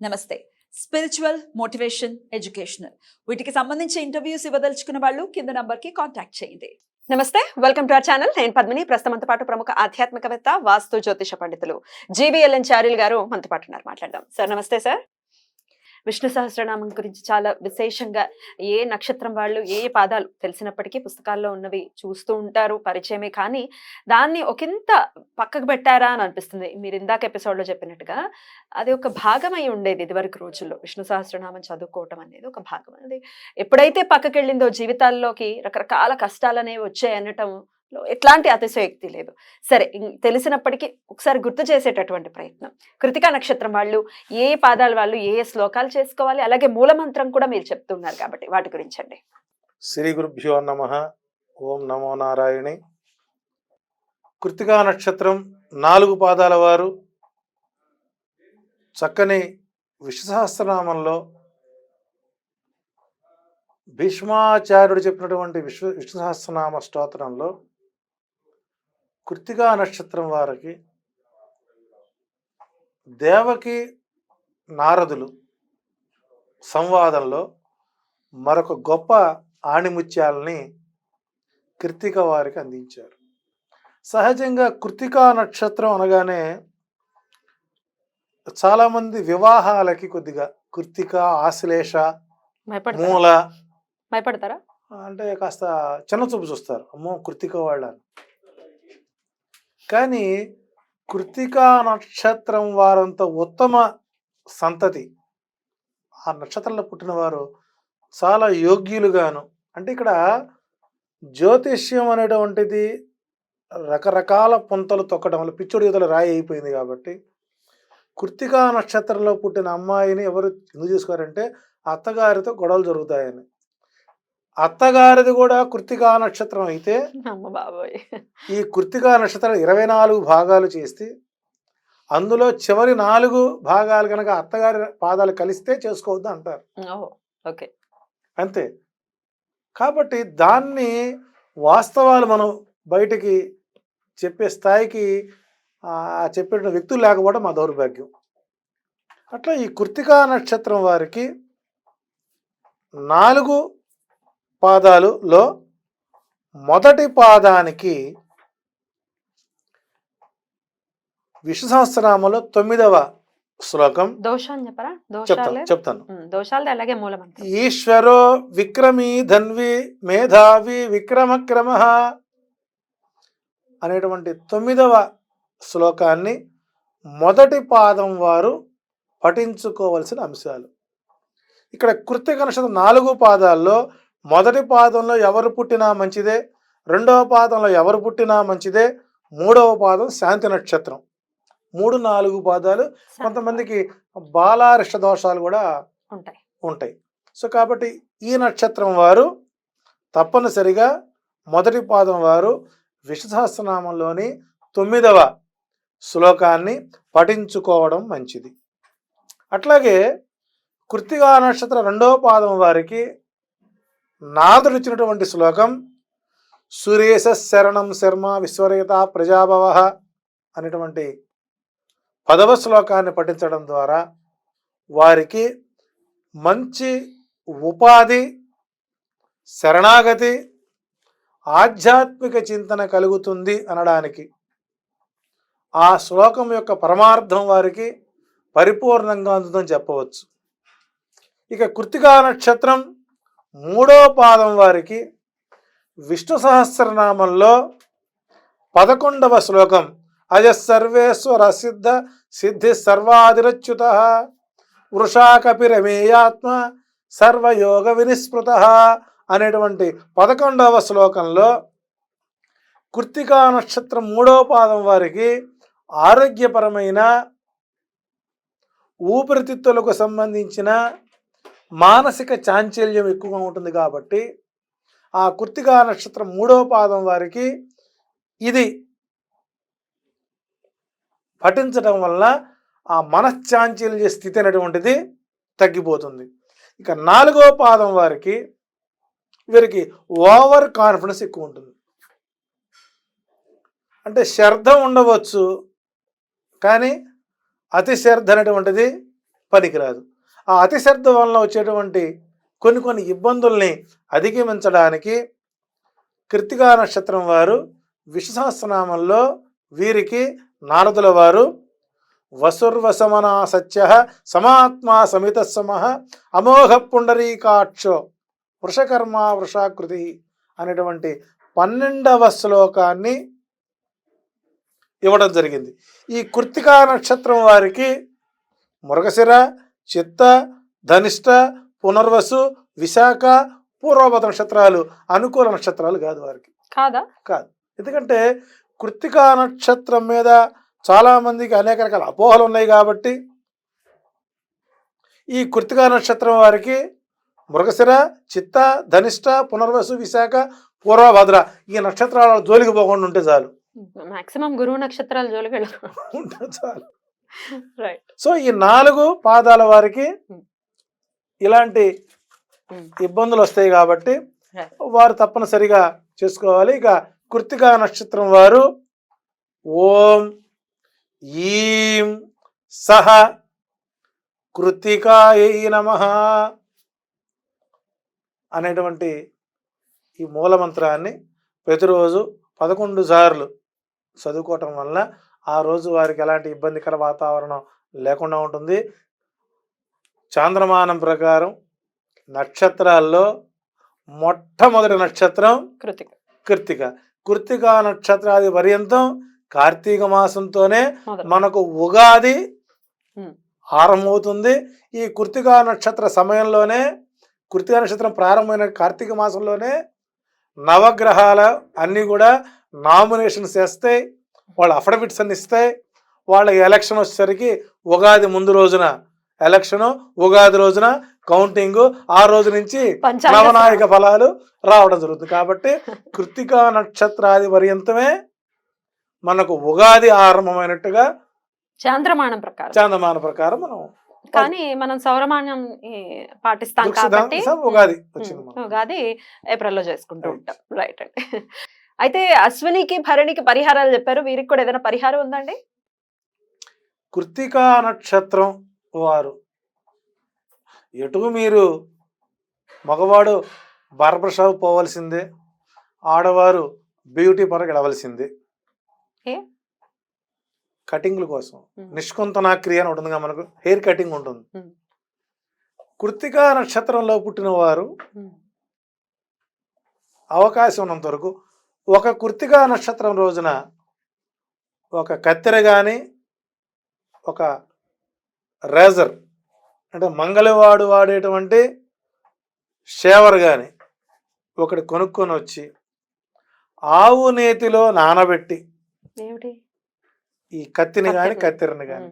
నమస్తే. Spiritual motivation educational వీటికి సంబంధించి ఇంటర్వ్యూస్ ఇవ్వదలుచుకున్న వాళ్ళు కింద నంబర్కి కాంటాక్ట్ చేయండి. నమస్తే వెల్కమ్ టు అవర్ ఛానల్ నేను పద్మిని ప్రస్తుతంతో పాటు ప్రముఖ ఆధ్యాత్మికవేత్త వాస్తు జ్యోతిష పండితులు జీవీఎల్ఎన్ చారిల్ గారు మనతో పాటు ఉన్నారు. మాట్లాడదాం. సార్ నమస్తే సార్. విష్ణు సహస్రనామం గురించి చాలా విశేషంగా ఏ నక్షత్రం వాళ్ళు ఏ పాదాలు తెలిసినప్పటికీ పుస్తకాల్లో ఉన్నవి చూస్తూ ఉంటారు పరిచయమే. కానీ దాన్ని ఒకంత పక్కకు పెట్టారా అని అనిపిస్తుంది. మీరు ఇందాక ఎపిసోడ్లో చెప్పినట్టుగా అది ఒక భాగమై ఉండేది ఇదివరకు రోజుల్లో. విష్ణు సహస్రనామం చదువుకోవటం అనేది ఒక భాగం. అది ఎప్పుడైతే పక్కకి వెళ్ళిందో జీవితాల్లోకి రకరకాల కష్టాలు అనేవి వచ్చాయి అనటం ఎట్లాంటి అతిశయోక్తి లేదు. సరే తెలిసినప్పటికీ ఒకసారి గుర్తు చేసేటటువంటి ప్రయత్నం. కృతికా నక్షత్రం వాళ్ళు ఏ పాదాల వాళ్ళు ఏ శ్లోకాలు చేసుకోవాలి అలాగే మూలమంత్రం కూడా మీరు చెప్తున్నారు కాబట్టి వాటి గురించండి. శ్రీ గురుభ్యో నమ. ఓం నమో నారాయణి. కృతికా నక్షత్రం నాలుగు పాదాల వారు చక్కని విశ్వసహస్రనామంలో భీష్మాచార్యుడు చెప్పినటువంటి విశ్వ విష్ణు సహస్రనామ స్తోత్రంలో కృతికా నక్షత్రం వారికి దేవకి నారదులు సంవాదంలో మరొక గొప్ప ఆణిముత్యాలని కృతిక వారికి అందించారు. సహజంగా కృతికా నక్షత్రం అనగానే చాలామంది వివాహాలకి కొద్దిగా కృతిక ఆశ్లేష మూల భయపడతారా? అంటే కాస్త చిన్న చూపు చూస్తారు. అమ్మో కృతిక వాళ్ళని. కానీ కృతికా నక్షత్రం వారంత ఉత్తమ సంతతి. ఆ నక్షత్రంలో పుట్టినవారు చాలా యోగ్యులుగాను. అంటే ఇక్కడ జ్యోతిష్యం అనేటువంటిది రకరకాల పుంతలు తొక్కడం వల్ల పిచ్చుడు యువతలు రాయి అయిపోయింది కాబట్టి కృతికా నక్షత్రంలో పుట్టిన అమ్మాయిని ఎవరు ఎందుకు చూసుకోరంటే అత్తగారితో గొడవలు జరుగుతాయని. అత్తగారిది కూడా కృతికా నక్షత్రం అయితే ఈ కృతికా నక్షత్రం ఇరవై నాలుగు భాగాలు చేస్తే అందులో చివరి నాలుగు భాగాలు కనుక అత్తగారి పాదాలు కలిస్తే చేసుకోవద్దు అంటారు. ఓకే. అంతే. కాబట్టి దాన్ని వాస్తవాలు మనం బయటికి చెప్పే స్థాయికి చెప్పిన వ్యక్తులు లేకపోవడం మా దౌర్భాగ్యం. అట్లా ఈ కృతికా నక్షత్రం వారికి నాలుగు పాదాలులో మొదటి పాదానికి విష్ణు సహస్రనామంలో తొమ్మిదవ శ్లోకం దోషాన్ని చెప్పరా చెప్తాను దోషాలే? చెప్తాను. అలాగే మూలమంత్రం. ఈశ్వరో విక్రమీ ధన్వి మేధావి విక్రమక్రమ అనేటువంటి తొమ్మిదవ శ్లోకాన్ని మొదటి పాదం వారు పఠించుకోవలసిన అంశాలు. ఇక్కడ కృత్తిక నక్షత్రం నాలుగు పాదాల్లో మొదటి పాదంలో ఎవరు పుట్టినా మంచిదే రెండవ పాదంలో ఎవరు పుట్టినా మంచిదే మూడవ పాదం శాంతి నక్షత్రం. మూడు నాలుగు పాదాలు కొంతమందికి బాలారిష్ట దోషాలు కూడా ఉంటాయి. ఉంటాయి. సో కాబట్టి ఈ నక్షత్రం వారు తప్పనిసరిగా మొదటి పాదం వారు విష్ణు సహస్రనామంలోని తొమ్మిదవ శ్లోకాన్ని పఠించుకోవడం మంచిది. అట్లాగే కృత్తిగా నక్షత్రం రెండవ పాదం వారికి నాదుడు ఇచ్చినటువంటి శ్లోకం సురేశ శరణం శర్మ విశ్వరేత ప్రజాభవ అనేటువంటి పదవ శ్లోకాన్ని పఠించడం ద్వారా వారికి మంచి ఉపాధి శరణాగతి ఆధ్యాత్మిక చింతన కలుగుతుంది అనడానికి. ఆ శ్లోకం యొక్క పరమార్థం వారికి పరిపూర్ణంగా అందుతుందని చెప్పవచ్చు. ఇక కృతికా నక్షత్రం మూడో పాదం వారికి విష్ణు సహస్రనామంలో పదకొండవ శ్లోకం అజ సర్వేశ్వర సిద్ధ సిద్ధి సర్వాదిరచ్యుత వృషాకపిరమేయాత్మ సర్వయోగ వినిస్మృత అనేటువంటి పదకొండవ శ్లోకంలో కృత్తికా నక్షత్రం మూడవ పాదం వారికి ఆరోగ్యపరమైన ఊపిరితిత్తులకు సంబంధించిన మానసిక చాంచల్యం ఎక్కువగా ఉంటుంది కాబట్టి ఆ కుర్తిగా నక్షత్రం మూడవ పాదం వారికి ఇది పఠించడం వల్ల ఆ మనశ్చాంచల్య స్థితి అనేటువంటిది తగ్గిపోతుంది. ఇక నాలుగో పాదం వారికి వీరికి ఓవర్ కాన్ఫిడెన్స్ ఎక్కువ ఉంటుంది. అంటే శ్రద్ధ ఉండవచ్చు కానీ అతి శ్రద్ధ అనేటువంటిది పనికిరాదు. ఆ అతిశ్రద్ధ వలన వచ్చేటువంటి కొన్ని కొన్ని ఇబ్బందుల్ని అధిగమించడానికి కృతికా నక్షత్రం వారు విశ్వసహస్రనామంలో వీరికి నారదుల వారు వసుర్వసమనా సత్య సమాత్మా సమిత సమ అమోఘ పుండరీకాక్షో వృషకర్మ వృషాకృతి అనేటువంటి పన్నెండవ శ్లోకాన్ని ఇవ్వడం జరిగింది. ఈ కృత్తికా నక్షత్రం వారికి మృగశిర చిత్త ధనిష్ట పునర్వసు విశాఖ పూర్వభద్ర నక్షత్రాలు అనుకూల నక్షత్రాలు కాదు వారికి. కాదా? కాదు. ఎందుకంటే కృత్తికా నక్షత్రం మీద చాలా మందికి అనేక రకాల అపోహలు ఉన్నాయి కాబట్టి ఈ కృత్తికా నక్షత్రం వారికి మృగశిర చిత్త ధనిష్ట పునర్వసు విశాఖ పూర్వభద్ర ఈ నక్షత్రాల జోలికి పోకుండా ఉంటే చాలు. మాక్సిమం గురువు నక్షత్రాలు జోలికి వెళ్ళరు. ఉంటే చాలు. సో ఈ నాలుగు పాదాల వారికి Hmm. ఇలాంటి ఇబ్బందులు వస్తాయి కాబట్టి. వారు తప్పనిసరిగా చేసుకోవాలి ఇక కృత్తికా నక్షత్రం వారు ఓం ఈం సహ కృత్తికాయ నమ అనేటువంటి ఈ మూలమంత్రాన్ని ప్రతిరోజు పదకొండు సార్లు చదువుకోవటం వల్ల ఆ రోజు వారికి ఎలాంటి ఇబ్బందికర వాతావరణం లేకుండా ఉంటుంది. చాంద్రమానం ప్రకారం నక్షత్రాల్లో మొట్టమొదటి నక్షత్రం కృతిక. కృత్తిక కృత్తికా నక్షత్రాది పర్యంతం కార్తీక మాసంతోనే మనకు ఉగాది. ఆరంభమవుతుంది. ఈ కృత్తికా నక్షత్ర సమయంలోనే కృత్తికా నక్షత్రం ప్రారంభమైన కార్తీక మాసంలోనే నవగ్రహాల అన్నీ కూడా నామినేషన్స్ వేస్తాయి. వాళ్ళ అఫిడవిట్స్ అన్ని ఇస్తాయి వాళ్ళ ఎలక్షన్ వచ్చేసరికి ఉగాది ముందు రోజున ఎలక్షన్ ఉగాది రోజున కౌంటింగ్ ఆ రోజు నుంచి నవనాయక ఫలాలు రావడం జరుగుతుంది. కాబట్టి కృత్తికా నక్షత్రాది పర్యంతమే మనకు ఉగాది ఆరంభమైనట్టుగా చాంద్రమానం ప్రకారం. చాందమాన ప్రకారం మనం కానీ మనం సౌరమాన్యం ఈ, పాటిస్తాం కాబట్టి ఉగాది. ఉగాది ఏప్రిల్లో చేసుకుంటూ. ఉంటాం. రైట్ అండి. అయితే అశ్వినికి భరణికి పరిహారాలు చెప్పారు. వీరికి కూడా ఏదైనా పరిహారం ఉందండి కృత్తికా నక్షత్రం వారు. ఎటు మీరు మగవాడు బార్బర్ షాప్ పోవలసిందే ఆడవారు బ్యూటీ పరకు వెళ్ళవలసిందే? కటింగ్ల కోసం. నిష్కుంతనా క్రియ అని ఉంటుందిగా మనకు. హెయిర్ కటింగ్ ఉంటుంది. ఉమ్, కృత్తికా నక్షత్రంలో పుట్టిన వారు అవకాశం ఉన్నంత వరకు ఒక కృత్తికా నక్షత్రం రోజున ఒక కత్తెర కానీ ఒక రేజర్ అంటే మంగళవాడు వాడేటువంటి షేవర్ కానీ ఒకటి కొనుక్కొని వచ్చి ఆవు నేతిలో నానబెట్టి ఈ కత్తిని కానీ కత్తెరని. కానీ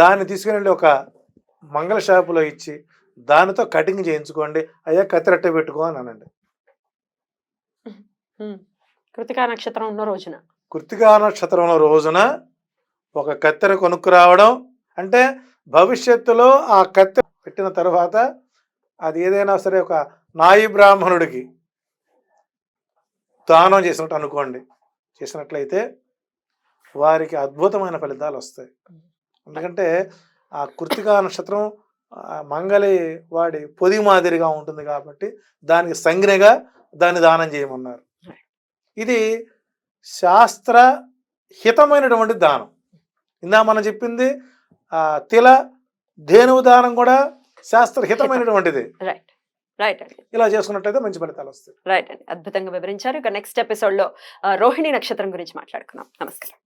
దాన్ని తీసుకుని వెళ్ళి ఒక మంగళ షాపులో ఇచ్చి దానితో కటింగ్ చేయించుకోండి అయ్యా కత్తిరట్టే పెట్టుకో అని అనండి. కృతికా నక్షత్రం ఉన్న రోజున. కృతికా ఉన్న రోజున ఒక కత్తెర కొనుక్కు రావడం అంటే భవిష్యత్తులో ఆ కత్తెర పెట్టిన తర్వాత అది ఏదైనా సరే ఒక నాయి బ్రాహ్మణుడికి దానం చేసినట్టు అనుకోండి. చేసినట్లయితే వారికి అద్భుతమైన ఫలితాలు వస్తాయి. ఎందుకంటే ఆ కృతికా నక్షత్రం మంగళి వాడి పొది మాదిరిగా ఉంటుంది కాబట్టి దానికి సంజ్ఞగా దాన్ని దానం చేయమన్నారు. ఇది శాస్త్ర హితమైనటువంటి దానం. ఇందా మనం చెప్పింది ఆ తిల ధేనువు దానం కూడా శాస్త్ర హితమైనటువంటిది రైట్ రైట్ అండి. ఇలా చేసుకున్నట్లయితే మంచి ఫలితాలు వస్తాయి. రైట్ అండి అద్భుతంగా వివరించారు. ఇక నెక్స్ట్ ఎపిసోడ్లో ఆ, రోహిణి నక్షత్రం గురించి మాట్లాడుకుందాం. నమస్కారం.